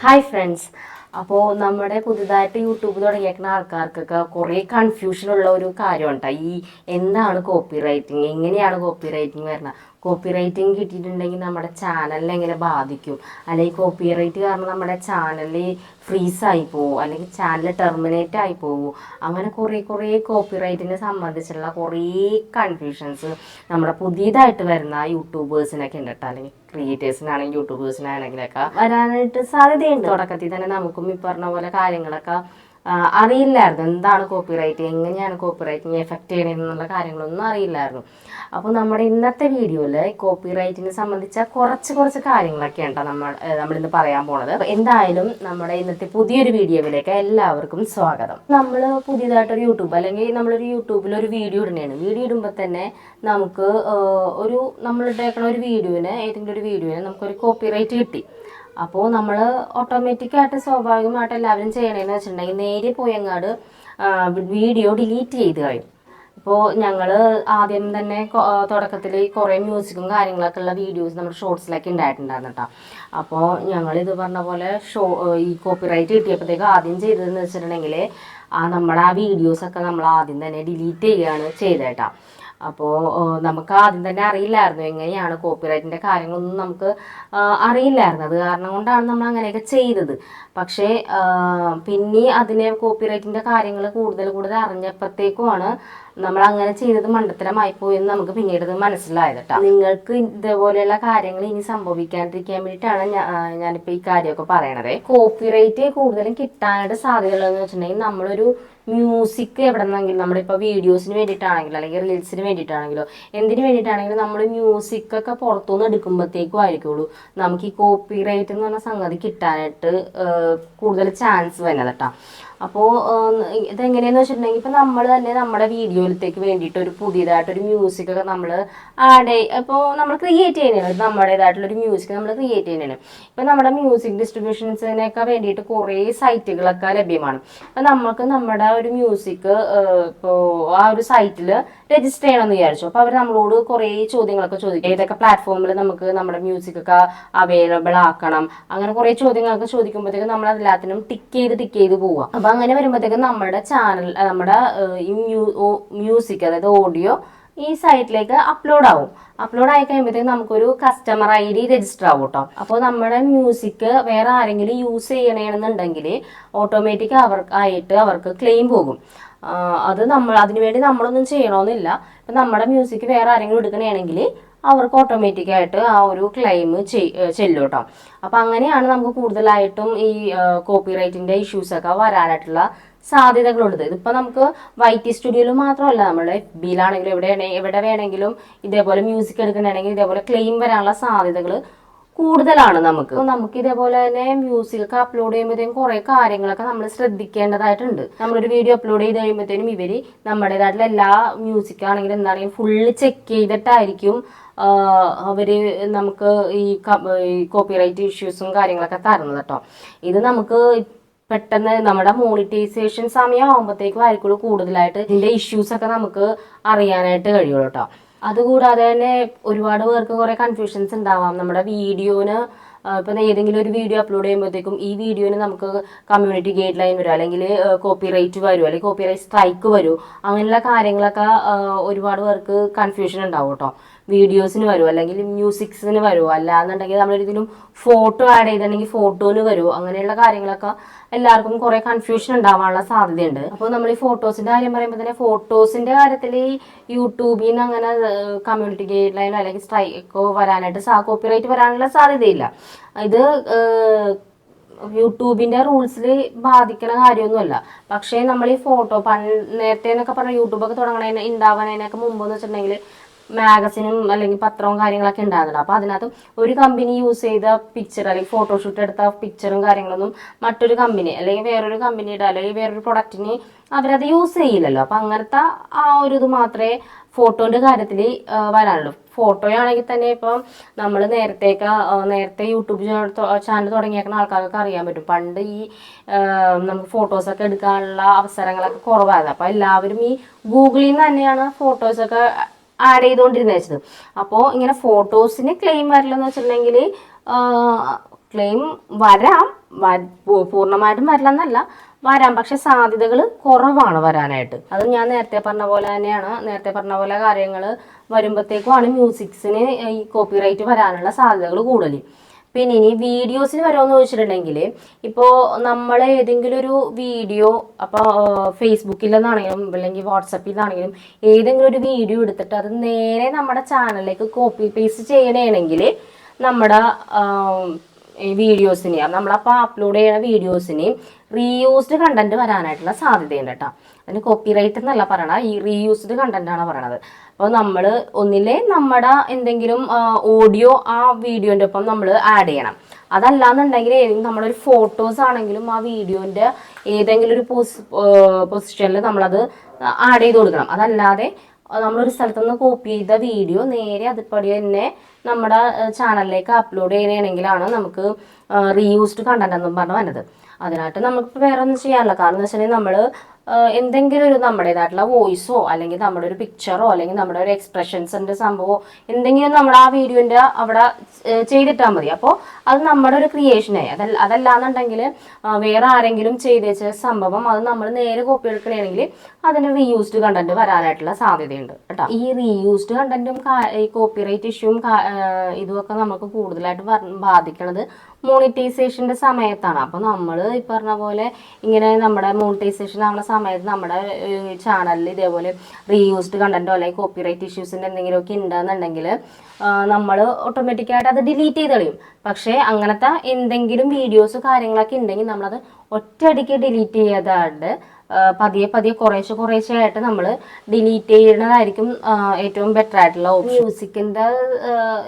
Hi friends. അപ്പോൾ നമ്മുടെ പുതുതായിട്ട് യൂട്യൂബ് തുടങ്ങിയേക്കുന്ന ആൾക്കാർക്കൊക്കെ കുറേ കൺഫ്യൂഷൻ ഉള്ള ഒരു കാര്യമുണ്ട് ഈ എന്താണ് കോപ്പി റൈറ്റിംഗ് എങ്ങനെയാണ് കോപ്പി റൈറ്റിംഗ് വരുന്നത് കോപ്പി റൈറ്റിംഗ് കിട്ടിയിട്ടുണ്ടെങ്കിൽ നമ്മുടെ ചാനലിനെ എങ്ങനെ ബാധിക്കും? അല്ലെങ്കിൽ കോപ്പി റൈറ്റ് കാരണം നമ്മുടെ ചാനൽ ഫ്രീസ് ആയി പോകും അല്ലെങ്കിൽ ചാനൽ ടെർമിനേറ്റ് ആയി പോകും അങ്ങനെ കുറേ കുറേ കോപ്പി റൈറ്റിനെ സംബന്ധിച്ചുള്ള കുറേ കൺഫ്യൂഷൻസ് നമ്മുടെ പുതിയതായിട്ട് വരുന്ന യൂട്യൂബേഴ്സിനൊക്കെ ഉണ്ട് കേട്ടോ അല്ലെങ്കിൽ ക്രിയേറ്റേഴ്സിനാണെങ്കിൽ യൂട്യൂബേഴ്സിനാണെങ്കിലൊക്കെ വരാനായിട്ട് സാധ്യതയുണ്ട്. തുടക്കത്തിൽ തന്നെ നമുക്കും ഈ പറഞ്ഞ പോലെ കാര്യങ്ങളൊക്കെ അറിയില്ലായിരുന്നു. എന്താണ് കോപ്പി റൈറ്റ് എങ്ങനെയാണ് കോപ്പി റൈറ്റിങ് എഫക്റ്റ് ചെയ്യണമെന്നുള്ള കാര്യങ്ങളൊന്നും അറിയില്ലായിരുന്നു. അപ്പോൾ നമ്മുടെ ഇന്നത്തെ വീഡിയോയിൽ കോപ്പി റൈറ്റിനെ സംബന്ധിച്ച കുറച്ച് കുറച്ച് കാര്യങ്ങളൊക്കെ ഉണ്ടോ നമ്മൾ നമ്മളിന്ന് പറയാൻ പോണത്. എന്തായാലും നമ്മുടെ ഇന്നത്തെ പുതിയൊരു വീഡിയോയിലേക്ക് എല്ലാവർക്കും സ്വാഗതം. നമ്മൾ പുതിയതായിട്ടൊരു യൂട്യൂബ് അല്ലെങ്കിൽ നമ്മളൊരു യൂട്യൂബിൽ ഒരു വീഡിയോ ഇടുന്നതാണ്. വീഡിയോ ഇടുമ്പോൾ തന്നെ നമുക്ക് ഒരു നമ്മളുടെ ഒരു വീഡിയോന് ഏതെങ്കിലും ഒരു വീഡിയോന് നമുക്കൊരു കോപ്പി റൈറ്റ് കിട്ടി. അപ്പോൾ നമ്മൾ ഓട്ടോമാറ്റിക്കായിട്ട് സ്വാഭാവികമായിട്ട് എല്ലാവരും ചെയ്യണേന്ന് വെച്ചിട്ടുണ്ടെങ്കിൽ നേരെ പോയങ്ങാട് വീഡിയോ ഡിലീറ്റ് ചെയ്ത് കഴിയും ഇപ്പോൾ ഞങ്ങൾ ആദ്യം തന്നെ തുടക്കത്തിൽ കുറേ മ്യൂസിക്കും കാര്യങ്ങളൊക്കെ ഉള്ള വീഡിയോസ് നമ്മുടെ ഷോർട്സിലൊക്കെ ഉണ്ടായിട്ടുണ്ടായിരുന്നു കേട്ടോ അപ്പോൾ ഞങ്ങൾ ഇത് പറഞ്ഞ പോലെ ഷോ ഈ കോപ്പിറൈറ്റ് കിട്ടിയപ്പോഴത്തേക്ക് ആദ്യം ചെയ്തതെന്ന് വെച്ചിട്ടുണ്ടെങ്കിൽ ആ നമ്മുടെ ആ വീഡിയോസൊക്കെ നമ്മൾ ആദ്യം തന്നെ ഡിലീറ്റ് ചെയ്യുകയാണ് ചെയ്തേട്ടാ അപ്പോൾ നമുക്ക് ആദ്യം തന്നെ അറിയില്ലായിരുന്നു എങ്ങനെയാണ് കോപ്പിറൈറ്റിന്റെ കാര്യങ്ങളൊന്നും നമുക്ക് അറിയില്ലായിരുന്നു. അത് കാരണം കൊണ്ടാണ് നമ്മൾ അങ്ങനെയൊക്കെ ചെയ്തത്. പക്ഷേ പിന്നെ അതിനെ കോപ്പിറൈറ്റിന്റെ കാര്യങ്ങൾ കൂടുതൽ കൂടുതൽ അറിഞ്ഞപ്പോഴത്തേക്കുമാണ് നമ്മൾ അങ്ങനെ ചെയ്തത് മണ്ടത്തരമായി പോയെന്ന് നമുക്ക് പിന്നീട് മനസ്സിലായത് കേട്ടോ നിങ്ങൾക്ക് ഇതേപോലെയുള്ള കാര്യങ്ങൾ ഇനി സംഭവിക്കാണ്ടിരിക്കാൻ വേണ്ടിയിട്ടാണ് ഞാനിപ്പോൾ ഈ കാര്യമൊക്കെ പറയണത്. കോപ്പിറൈറ്റ് കൂടുതലും കിട്ടാനായിട്ട് സാധ്യതയുള്ളതെന്ന് വെച്ചിട്ടുണ്ടെങ്കിൽ നമ്മളൊരു മ്യൂസിക് എവിടെ നിന്നെങ്കിലും നമ്മളിപ്പോൾ വീഡിയോസിന് വേണ്ടിയിട്ടാണെങ്കിലോ അല്ലെങ്കിൽ റീൽസിന് വേണ്ടിയിട്ടാണെങ്കിലോ എന്തിനു വേണ്ടിയിട്ടാണെങ്കിലും നമ്മൾ മ്യൂസിക് ഒക്കെ പുറത്തുനിന്ന് എടുക്കുമ്പോഴത്തേക്കും ആയിരിക്കുള്ളൂ. നമുക്ക് ഈ കോപ്പി റൈറ്റ് എന്ന് പറഞ്ഞ സംഗതി കിട്ടാനായിട്ട് കൂടുതൽ ചാൻസ് വരുന്നത് കേട്ടോ അപ്പോൾ ഇതെങ്ങനെയാന്ന് വെച്ചിട്ടുണ്ടെങ്കിൽ ഇപ്പം നമ്മൾ തന്നെ നമ്മുടെ വീഡിയോയിലത്തേക്ക് വേണ്ടിയിട്ട് ഒരു പുതിയതായിട്ടൊരു മ്യൂസിക് ഒക്കെ നമ്മൾ ആഡ് ഇപ്പോൾ നമ്മൾ ക്രിയേറ്റ് ചെയ്യുന്നതാണ്. നമ്മുടേതായിട്ടുള്ള ഒരു മ്യൂസിക് നമ്മൾ ക്രിയേറ്റ് ചെയ്യുന്നതാണ്. ഇപ്പം നമ്മുടെ മ്യൂസിക് ഡിസ്ട്രിബ്യൂഷൻസിനൊക്കെ വേണ്ടിയിട്ട് കുറേ സൈറ്റുകളൊക്കെ ലഭ്യമാണ്. അപ്പം നമുക്ക് നമ്മുടെ ഒരു മ്യൂസിക് ഇപ്പോൾ ആ ഒരു സൈറ്റിൽ രജിസ്റ്റർ ചെയ്യണമെന്ന് വിചാരിച്ചു. അപ്പോൾ അവർ നമ്മളോട് കുറേ ചോദ്യങ്ങളൊക്കെ ചോദിക്കും. ഏതൊക്കെ പ്ലാറ്റ്ഫോമിൽ നമുക്ക് നമ്മുടെ മ്യൂസിക് ഒക്കെ അവൈലബിൾ ആക്കണം? അങ്ങനെ കുറേ ചോദ്യങ്ങളൊക്കെ ചോദിക്കുമ്പോഴത്തേക്കും നമ്മൾ എല്ലാത്തിനും ടിക്ക് ചെയ്ത് ടിക്ക് ചെയ്ത് പോവാം അപ്പൊ അങ്ങനെ വരുമ്പോഴത്തേക്കും നമ്മുടെ ചാനൽ നമ്മുടെ മ്യൂസിക് അതായത് ഓഡിയോ ഈ സൈറ്റിലേക്ക് അപ്ലോഡ് ആവും. അപ്ലോഡ് ആയി കഴിയുമ്പോഴത്തേക്കും നമുക്കൊരു കസ്റ്റമർ ഐ ഡി രജിസ്റ്റർ ആവും കേട്ടോ. അപ്പോൾ നമ്മുടെ മ്യൂസിക് വേറെ ആരെങ്കിലും യൂസ് ചെയ്യണമെന്നുണ്ടെങ്കിൽ ഓട്ടോമാറ്റിക് അവർക്കായിട്ട് അവർക്ക് ക്ലെയിം പോകും. അത് നമ്മൾ അതിനുവേണ്ടി നമ്മളൊന്നും ചെയ്യണമെന്നില്ല ഇപ്പം നമ്മുടെ മ്യൂസിക് വേറെ ആരെങ്കിലും എടുക്കണമെങ്കിൽ അവർക്ക് ഓട്ടോമാറ്റിക്കായിട്ട് ആ ഒരു ക്ലെയിം ചെല്ലും കേട്ടോ അപ്പം അങ്ങനെയാണ് നമുക്ക് കൂടുതലായിട്ടും ഈ കോപ്പി റൈറ്റിന്റെ ഇഷ്യൂസൊക്കെ വരാനായിട്ടുള്ള സാധ്യതകളുണ്ട് ഇതിപ്പോൾ നമുക്ക് വൈറ്റി സ്റ്റുഡിയോയിൽ മാത്രമല്ല നമ്മൾ എഫ് ബിയിലാണെങ്കിലും എവിടെ എവിടെ വേണമെങ്കിലും ഇതേപോലെ മ്യൂസിക് എടുക്കണമെങ്കിൽ ഇതേപോലെ ക്ലെയിം വരാനുള്ള സാധ്യതകൾ കൂടുതലാണ് നമുക്ക്. നമുക്ക് ഇതേപോലെ തന്നെ മ്യൂസിക് അപ്ലോഡ് ചെയ്യുമ്പോഴത്തേക്കും കുറെ കാര്യങ്ങളൊക്കെ നമ്മൾ ശ്രദ്ധിക്കേണ്ടതായിട്ടുണ്ട്. നമ്മളൊരു വീഡിയോ അപ്ലോഡ് ചെയ്ത് കഴിയുമ്പോഴത്തേനും ഇവർ നമ്മുടേതായിട്ടുള്ള എല്ലാ മ്യൂസിക് ആണെങ്കിലും എന്താണെങ്കിലും ഫുള്ള് ചെക്ക് ചെയ്തിട്ടായിരിക്കും അവർ നമുക്ക് ഈ കോപ്പിറൈറ്റ് ഇഷ്യൂസും കാര്യങ്ങളൊക്കെ തരുന്നത് കേട്ടോ. ഇത് നമുക്ക് പെട്ടെന്ന് നമ്മുടെ മോണിറ്റൈസേഷൻ സമയം ആകുമ്പോഴത്തേക്കും ആയിരിക്കുള്ളൂ കൂടുതലായിട്ട് ഇതിന്റെ ഇഷ്യൂസ് ഒക്കെ നമുക്ക് അറിയാനായിട്ട് കഴിയുള്ളൂ കേട്ടോ. അതുകൂടാതെ തന്നെ ഒരുപാട് പേർക്ക് കുറെ കൺഫ്യൂഷൻസ് ഉണ്ടാവാം. നമ്മുടെ വീഡിയോന് ഇപ്പം ഏതെങ്കിലും ഒരു വീഡിയോ അപ്ലോഡ് ചെയ്യുമ്പോഴത്തേക്കും ഈ വീഡിയോന് നമുക്ക് കമ്മ്യൂണിറ്റി ഗൈഡ് ലൈൻ വരും. അല്ലെങ്കിൽ കോപ്പി റൈറ്റ് വരും. അല്ലെങ്കിൽ കോപ്പി റൈറ്റ് സ്ട്രൈക്ക് വരും. അങ്ങനെയുള്ള കാര്യങ്ങളൊക്കെ ഒരുപാട് പേർക്ക് കൺഫ്യൂഷൻ ഉണ്ടാവും കേട്ടോ. വീഡിയോസിന് വരുമോ അല്ലെങ്കിൽ മ്യൂസിക്സിന് വരുമോ അല്ലാന്നുണ്ടെങ്കിൽ നമ്മളൊരിക്കലും ഫോട്ടോ ആഡ് ചെയ്തിട്ടുണ്ടെങ്കിൽ ഫോട്ടോന് വരുമോ അങ്ങനെയുള്ള കാര്യങ്ങളൊക്കെ എല്ലാവർക്കും കുറെ കൺഫ്യൂഷൻ ഉണ്ടാവാനുള്ള സാധ്യതയുണ്ട്. അപ്പോൾ നമ്മൾ ഈ ഫോട്ടോസിന്റെ കാര്യം പറയുമ്പോൾ തന്നെ ഫോട്ടോസിന്റെ കാര്യത്തിൽ യൂട്യൂബിൽ നിന്ന് അങ്ങനെ കമ്മ്യൂണിറ്റി ഗൈഡ് ലൈനോ അല്ലെങ്കിൽ സ്ട്രൈക്കോ വരാനായിട്ട് കോപ്പിറൈറ്റ് വരാനുള്ള സാധ്യതയില്ല. ഇത് യൂട്യൂബിന്റെ റൂൾസിൽ ബാധിക്കുന്ന കാര്യമൊന്നുമല്ല. പക്ഷേ നമ്മൾ ഈ ഫോട്ടോ പണ്ട് നേരത്തെ എന്നൊക്കെ പറഞ്ഞാൽ യൂട്യൂബൊക്കെ തുടങ്ങണതിന് ഉണ്ടാവാനതിനൊക്കെ മുമ്പ് എന്ന് വെച്ചിട്ടുണ്ടെങ്കിൽ മാഗസിനും അല്ലെങ്കിൽ പത്രവും കാര്യങ്ങളൊക്കെ ഉണ്ടാകുന്നുണ്ട് അപ്പോൾ അതിനകത്ത് ഒരു കമ്പനി യൂസ് ചെയ്ത പിക്ചർ അല്ലെങ്കിൽ ഫോട്ടോഷൂട്ട് എടുത്ത പിക്ചറും കാര്യങ്ങളൊന്നും മറ്റൊരു കമ്പനി അല്ലെങ്കിൽ വേറൊരു കമ്പനിയുടെ അല്ലെങ്കിൽ വേറൊരു പ്രൊഡക്റ്റിന് അവരത് യൂസ് ചെയ്യില്ലല്ലോ. അപ്പം അങ്ങനത്തെ ആ ഒരു ഇത് മാത്രമേ ഫോട്ടോന്റെ കാര്യത്തിൽ വരാനുള്ളൂ ഫോട്ടോയാണെങ്കിൽ തന്നെ ഇപ്പം നമ്മൾ നേരത്തേക്ക് നേരത്തെ യൂട്യൂബ് ചാനൽ തുടങ്ങിയേക്കുന്ന ആൾക്കാർക്ക് അറിയാൻ പറ്റും. പണ്ട് ഈ നമുക്ക് ഫോട്ടോസൊക്കെ എടുക്കാനുള്ള അവസരങ്ങളൊക്കെ കുറവായിരുന്നു. അപ്പോൾ എല്ലാവരും ഈ ഗൂഗിളിൽ നിന്ന് തന്നെയാണ് ഫോട്ടോസൊക്കെ ആഡ് ചെയ്തുകൊണ്ടിരുന്ന വെച്ചത്. അപ്പോൾ ഇങ്ങനെ ഫോട്ടോസിന് ക്ലെയിം വരില്ലെന്ന് വെച്ചിട്ടുണ്ടെങ്കിൽ ക്ലെയിം വരാം. പൂർണമായിട്ടും വരില്ല പൂർണമായിട്ടും വരില്ലെന്നല്ല വരാം. പക്ഷെ സാധ്യതകൾ കുറവാണ് വരാനായിട്ട്. അത് ഞാൻ നേരത്തെ പറഞ്ഞ പോലെ തന്നെയാണ്. നേരത്തെ പറഞ്ഞ പോലെ കാര്യങ്ങൾ വരുമ്പോഴത്തേക്കുമാണ് മ്യൂസിക്സിന് ഈ കോപ്പിറൈറ്റ് വരാനുള്ള സാധ്യതകൾ കൂടുതൽ പിന്നെ ഇനി വീഡിയോസിന് വരുമെന്ന് ചോദിച്ചിട്ടുണ്ടെങ്കിൽ ഇപ്പോൾ നമ്മൾ ഏതെങ്കിലും ഒരു വീഡിയോ അപ്പോൾ ഫേസ്ബുക്കിൽ നിന്നാണെങ്കിലും അല്ലെങ്കിൽ വാട്സപ്പിൽ നിന്നാണെങ്കിലും ഏതെങ്കിലും ഒരു വീഡിയോ എടുത്തിട്ട് അത് നേരെ നമ്മുടെ ചാനലിലേക്ക് കോപ്പി പേസ്റ്റ് ചെയ്യണമെങ്കിൽ നമ്മുടെ വീഡിയോസിനെയാണ് നമ്മളപ്പോൾ അപ്ലോഡ് ചെയ്യുന്ന വീഡിയോസിന് റീയൂസ്ഡ് കണ്ടന്റ് വരാനായിട്ടുള്ള സാധ്യതയുണ്ട് കേട്ടോ അതിന് കോപ്പിറൈറ്റ് എന്നല്ല പറയണ ഈ റീയൂസ്ഡ് കണ്ടന്റ് ആണ് പറയണത്. അപ്പോൾ നമ്മൾ ഒന്നിലെ നമ്മുടെ എന്തെങ്കിലും ഓഡിയോ ആ വീഡിയോന്റെ ഒപ്പം നമ്മൾ ആഡ് ചെയ്യണം. അതല്ലാന്നുണ്ടെങ്കിൽ നമ്മളൊരു ഫോട്ടോസ് ആണെങ്കിലും ആ വീഡിയോന്റെ ഏതെങ്കിലും ഒരു പൊസ് പൊസിഷനിൽ നമ്മളത് ആഡ് ചെയ്ത് കൊടുക്കണം. അതല്ലാതെ നമ്മളൊരു സ്ഥലത്ത് നിന്ന് കോപ്പി ചെയ്ത വീഡിയോ നേരെ അതുപടി തന്നെ നമ്മുടെ ചാനലിലേക്ക് അപ്ലോഡ് ചെയ്യണമെങ്കിലാണ് നമുക്ക് റീയൂസ്ഡ് കണ്ടന്റ് എന്നും പറഞ്ഞു വന്നത്. അതിനായിട്ട് നമുക്ക് വേറെ ഒന്നും ചെയ്യാനില്ല. കാരണം എന്ന് വെച്ചിട്ടുണ്ടെങ്കിൽ നമ്മൾ എന്തെങ്കിലും ഒരു നമ്മുടേതായിട്ടുള്ള വോയിസോ അല്ലെങ്കിൽ നമ്മുടെ ഒരു പിക്ചറോ അല്ലെങ്കിൽ നമ്മുടെ ഒരു എക്സ്പ്രഷൻസിന്റെ സംഭവമോ എന്തെങ്കിലും നമ്മൾ ആ വീഡിയോന്റെ അവിടെ ചെയ്തിട്ടാൽ മതി. അപ്പോൾ അത് നമ്മുടെ ഒരു ക്രിയേഷനായി അതല്ല അതല്ലാന്നുണ്ടെങ്കിൽ വേറെ ആരെങ്കിലും ചെയ്തേച്ച സംഭവം അത് നമ്മൾ നേരെ കോപ്പി എടുക്കണമെങ്കിൽ അതിന് റീയൂസ്ഡ് കണ്ടന്റ് വരാനായിട്ടുള്ള സാധ്യതയുണ്ട് കേട്ടോ. ഈ റീയൂസ്ഡ് കണ്ടന്റും ഈ കോപ്പിറൈറ്റ് ഇഷ്യൂവും ഇതുമൊക്കെ നമുക്ക് കൂടുതലായിട്ട് ബാധിക്കണത് മോണിറ്റൈസേഷന്റെ സമയത്താണ്. അപ്പോൾ നമ്മൾ ഈ പറഞ്ഞ പോലെ ഇങ്ങനെ നമ്മുടെ മോണിറ്റൈസേഷൻ ആവുന്ന സമയത്ത് നമ്മുടെ ചാനലിൽ ഇതേപോലെ റീയൂസ്ഡ് കണ്ടന്റോ അല്ലെങ്കിൽ കോപ്പിറൈറ്റ് ഇഷ്യൂസിന്റെ എന്തെങ്കിലുമൊക്കെ ഉണ്ടെന്നുണ്ടെങ്കിൽ നമ്മൾ ഓട്ടോമാറ്റിക്കായിട്ട് അത് ഡിലീറ്റ് ചെയ്ത് കളയും. പക്ഷേ അങ്ങനത്തെ എന്തെങ്കിലും വീഡിയോസ് കാര്യങ്ങളൊക്കെ ഉണ്ടെങ്കിൽ നമ്മളത് ഒറ്റയടിക്ക് ഡിലീറ്റ് ചെയ്യാതാണ്ട് പതിയെ പതിയെ കുറേശ്ശെ കുറേശ്ശെ ആയിട്ട് നമ്മൾ ഡിലീറ്റ് ചെയ്യുന്നതായിരിക്കും ഏറ്റവും ബെറ്റർ ആയിട്ടുള്ള മ്യൂസിക്കിന്റെ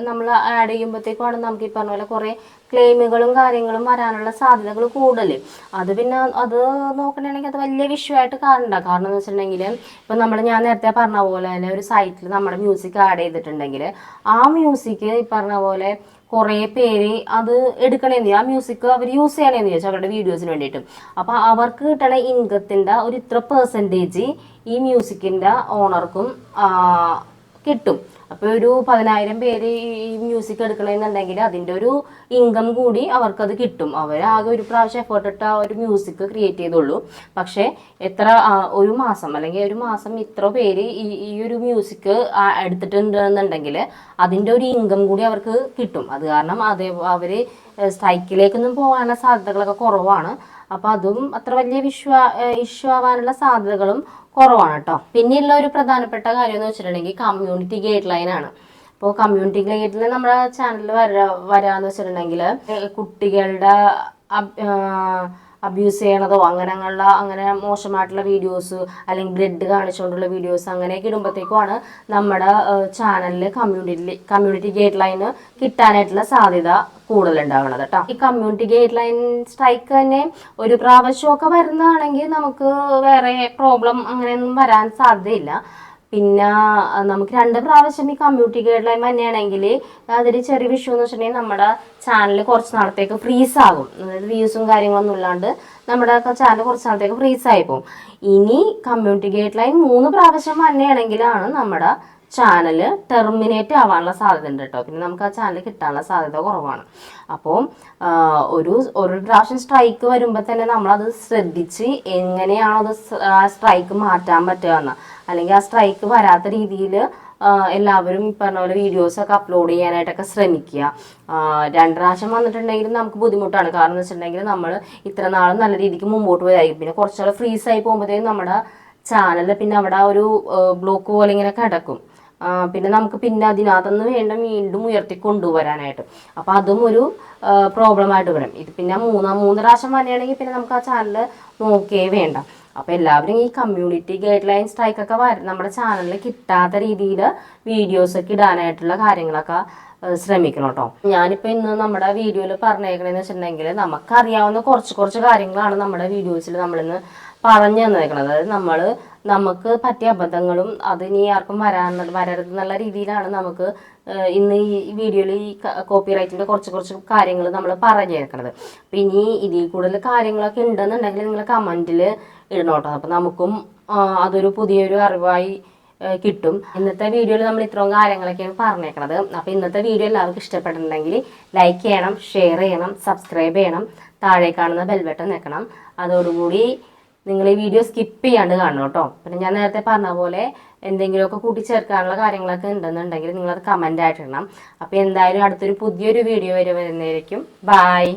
നമ്മൾ ആഡ് ചെയ്യുമ്പോഴത്തേക്കുമാണ് നമുക്ക് ഈ പറഞ്ഞ പോലെ കുറേ ക്ലെയിമുകളും കാര്യങ്ങളും വരാനുള്ള സാധ്യതകൾ കൂടുതൽ അത് പിന്നെ അത് നോക്കണമെങ്കിൽ അത് വലിയ വിഷയമായിട്ട് കാണണ്ട. കാരണം എന്ന് വെച്ചിട്ടുണ്ടെങ്കിൽ ഇപ്പം നമ്മൾ ഞാൻ നേരത്തെ പറഞ്ഞ പോലെ തന്നെ ഒരു സൈറ്റിൽ നമ്മുടെ മ്യൂസിക് ആഡ് ചെയ്തിട്ടുണ്ടെങ്കിൽ ആ മ്യൂസിക് ഈ പറഞ്ഞ പോലെ കുറേ പേര് അത് എടുക്കണേന്ന് ആ മ്യൂസിക് അവർ യൂസ് ചെയ്യണേന്ന് ചോദിച്ചാൽ അവരുടെ വീഡിയോസിന് വേണ്ടിയിട്ട്. അപ്പോൾ അവർക്ക് കിട്ടണ ഇൻകത്തിന്റെ ഒരു ഇത്ര പെർസെന്റേജ് ഈ മ്യൂസിക്കിന്റെ ഓണർക്കും കിട്ടും. അപ്പോൾ ഒരു പതിനായിരം പേര് ഈ മ്യൂസിക് എടുക്കണമെന്നുണ്ടെങ്കിൽ അതിന്റെ ഒരു ഇൻകം കൂടി അവർക്കത് കിട്ടും. അവർ ആകെ ഒരു പ്രാവശ്യം എഫേർട്ട് ഇട്ട് ആ ഒരു മ്യൂസിക് ക്രിയേറ്റ് ചെയ്തുള്ളൂ. പക്ഷേ എത്ര ഒരു മാസം അല്ലെങ്കിൽ ഒരു മാസം ഇത്ര പേര് ഈ ഈ ഒരു മ്യൂസിക് എടുത്തിട്ടുണ്ട് എടുത്തിട്ടുണ്ടെന്നുണ്ടെങ്കിൽ അതിന്റെ ഒരു ഇൻകം കൂടി അവർക്ക് കിട്ടും. അത് കാരണം അതേ അവർ സ്ട്രൈക്കിലേക്കൊന്നും പോകാനുള്ള സാധ്യതകളൊക്കെ കുറവാണ്. അപ്പോൾ അതും അത്ര വലിയ വിശ്വാ ഇഷ്യൂ ആവാനുള്ള സാധ്യതകളും കുറവാണ് കേട്ടോ പിന്നെയുള്ള ഒരു പ്രധാനപ്പെട്ട കാര്യം എന്ന് വെച്ചിട്ടുണ്ടെങ്കിൽ കമ്മ്യൂണിറ്റി ഗൈഡ് ലൈൻ ആണ്. അപ്പോൾ കമ്മ്യൂണിറ്റി ഗൈഡിൽ നമ്മുടെ ചാനലിൽ വരാ വരാന്ന് വെച്ചിട്ടുണ്ടെങ്കിൽ കുട്ടികളുടെ അബ്യൂസ് ചെയ്യണതോ അങ്ങനെയുള്ള അങ്ങനെ മോശമായിട്ടുള്ള വീഡിയോസ് അല്ലെങ്കിൽ ബ്ലഡ് കാണിച്ചുകൊണ്ടുള്ള വീഡിയോസ് അങ്ങനെയൊക്കെ ഇടുമ്പോഴത്തേക്കുമാണ് നമ്മുടെ ചാനലിൽ കമ്മ്യൂണിറ്റി കമ്മ്യൂണിറ്റി ഗൈഡ് ലൈൻ കിട്ടാനായിട്ടുള്ള സാധ്യത കൂടുതലുണ്ടാവണത് കേട്ടോ ഈ കമ്മ്യൂണിറ്റി ഗൈഡ് ലൈൻ സ്ട്രൈക്ക് തന്നെ ഒരു പ്രാവശ്യമൊക്കെ വരുന്നതാണെങ്കിൽ നമുക്ക് വേറെ പ്രോബ്ലം അങ്ങനെയൊന്നും വരാൻ സാധ്യതയില്ല. പിന്നെ നമുക്ക് രണ്ട് പ്രാവശ്യം ഈ കമ്മ്യൂണിറ്റി ഗൈഡ് ലൈൻ തന്നെയാണെങ്കിൽ അതൊരു ചെറിയ വിഷയം എന്ന് വെച്ചിട്ടുണ്ടെങ്കിൽ നമ്മുടെ ചാനൽ കുറച്ച് നാളത്തേക്ക് ഫ്രീസ് ആകും. അതായത് വ്യൂസും കാര്യങ്ങളൊന്നും ഇല്ലാണ്ട് നമ്മുടെ ചാനൽ കുറച്ച് നാളത്തേക്ക് ഫ്രീസ് ആയി പോകും. ഇനി കമ്മ്യൂണിറ്റി ഗൈഡ് ലൈൻ മൂന്ന് പ്രാവശ്യം തന്നെയാണെങ്കിലാണ് നമ്മുടെ ചാനൽ ടെർമിനേറ്റ് ആവാനുള്ള സാധ്യത ഉണ്ട് കേട്ടോ. പിന്നെ നമുക്ക് ആ ചാനൽ കിട്ടാനുള്ള സാധ്യത കുറവാണ്. അപ്പോൾ ഒരു ഒരു പ്രാവശ്യം സ്ട്രൈക്ക് വരുമ്പോൾ തന്നെ നമ്മളത് ശ്രദ്ധിച്ച് എങ്ങനെയാണോ അത് സ്ട്രൈക്ക് മാറ്റാൻ പറ്റുക എന്ന്. അല്ലെങ്കിൽ ആ സ്ട്രൈക്ക് വരാത്ത രീതിയിൽ എല്ലാവരും ഈ പറഞ്ഞ പോലെ വീഡിയോസൊക്കെ അപ്ലോഡ് ചെയ്യാനായിട്ടൊക്കെ ശ്രമിക്കുക. രണ്ട് പ്രാവശ്യം വന്നിട്ടുണ്ടെങ്കിൽ നമുക്ക് ബുദ്ധിമുട്ടാണ്. കാരണം എന്ന് വെച്ചിട്ടുണ്ടെങ്കിൽ നമ്മൾ ഇത്ര നാളും നല്ല രീതിക്ക് മുമ്പോട്ട് പോയായിരിക്കും പിന്നെ ഫ്രീസ് ആയി പോകുമ്പോഴത്തേക്കും നമ്മുടെ ചാനൽ പിന്നെ അവിടെ ഒരു ബ്ലോക്ക് പോലെ ഇങ്ങനെ കിടക്കും. പിന്നെ നമുക്ക് പിന്നെ അതിനകത്തുനിന്ന് വേണ്ട വീണ്ടും ഉയർത്തി കൊണ്ടുവരാനായിട്ട് അപ്പോൾ അതും ഒരു പ്രോബ്ലമായിട്ട് വരും. ഇത് പിന്നെ മൂന്നാം മൂന്ന് പ്രാവശ്യം വരികയാണെങ്കിൽ പിന്നെ നമുക്ക് ആ ചാനൽ നോക്കേ വേണ്ട. അപ്പോൾ എല്ലാവരും ഈ കമ്മ്യൂണിറ്റി ഗൈഡ് ലൈൻ ടൈക്കൊക്കെ നമ്മുടെ ചാനലിൽ കിട്ടാത്ത രീതിയിൽ വീഡിയോസൊക്കെ ഇടാനായിട്ടുള്ള കാര്യങ്ങളൊക്കെ ശ്രമിക്കണം കേട്ടോ ഞാനിപ്പോൾ ഇന്ന് നമ്മുടെ വീഡിയോയിൽ പറഞ്ഞേക്കണേന്ന് വെച്ചിട്ടുണ്ടെങ്കിൽ നമുക്കറിയാവുന്ന കുറച്ച് കുറച്ച് കാര്യങ്ങളാണ് നമ്മുടെ വീഡിയോസിൽ നമ്മളിന്ന് പറഞ്ഞു തന്നേക്കണത്. അതായത് നമ്മൾ നമുക്ക് പറ്റിയ അബദ്ധങ്ങളും അത് ഇനി ആർക്കും വരാൻ വരരുത് എന്നുള്ള രീതിയിലാണ് നമുക്ക് ഇന്ന് ഈ വീഡിയോയിൽ ഈ കോപ്പി റൈറ്റിന്റെ കുറച്ച് കുറച്ച് കാര്യങ്ങൾ നമ്മൾ പറഞ്ഞേക്കണത്. അപ്പം ഇനി ഇതിൽ കൂടുതൽ കാര്യങ്ങളൊക്കെ ഉണ്ടെന്നുണ്ടെങ്കിൽ നിങ്ങൾ കമന്റിൽ ഇടണം അപ്പോൾ അപ്പം നമുക്കും അതൊരു പുതിയൊരു അറിവായി കിട്ടും. ഇന്നത്തെ വീഡിയോയിൽ നമ്മൾ ഇത്രയും കാര്യങ്ങളൊക്കെയാണ് പറഞ്ഞേക്കണത്. അപ്പോൾ ഇന്നത്തെ വീഡിയോ എല്ലാവർക്കും ഇഷ്ടപ്പെട്ടിട്ടുണ്ടെങ്കിൽ ലൈക്ക് ചെയ്യണം ഷെയർ ചെയ്യണം സബ്സ്ക്രൈബ് ചെയ്യണം താഴെ കാണുന്ന ബെൽബട്ടൺ നിൽക്കണം അതോടുകൂടി നിങ്ങൾ ഈ വീഡിയോ സ്കിപ്പ് ചെയ്യാണ്ട് കാണണം കേട്ടോ. പിന്നെ ഞാൻ നേരത്തെ പറഞ്ഞ പോലെ എന്തെങ്കിലുമൊക്കെ കൂട്ടിച്ചേർക്കാനുള്ള കാര്യങ്ങളൊക്കെ ഉണ്ടെന്നുണ്ടെങ്കിൽ നിങ്ങളത് കമന്റ് ആയിട്ടിടണം. അപ്പോൾ എന്തായാലും അടുത്തൊരു പുതിയൊരു വീഡിയോ വരെ വരുന്നതായിരിക്കും ബായ്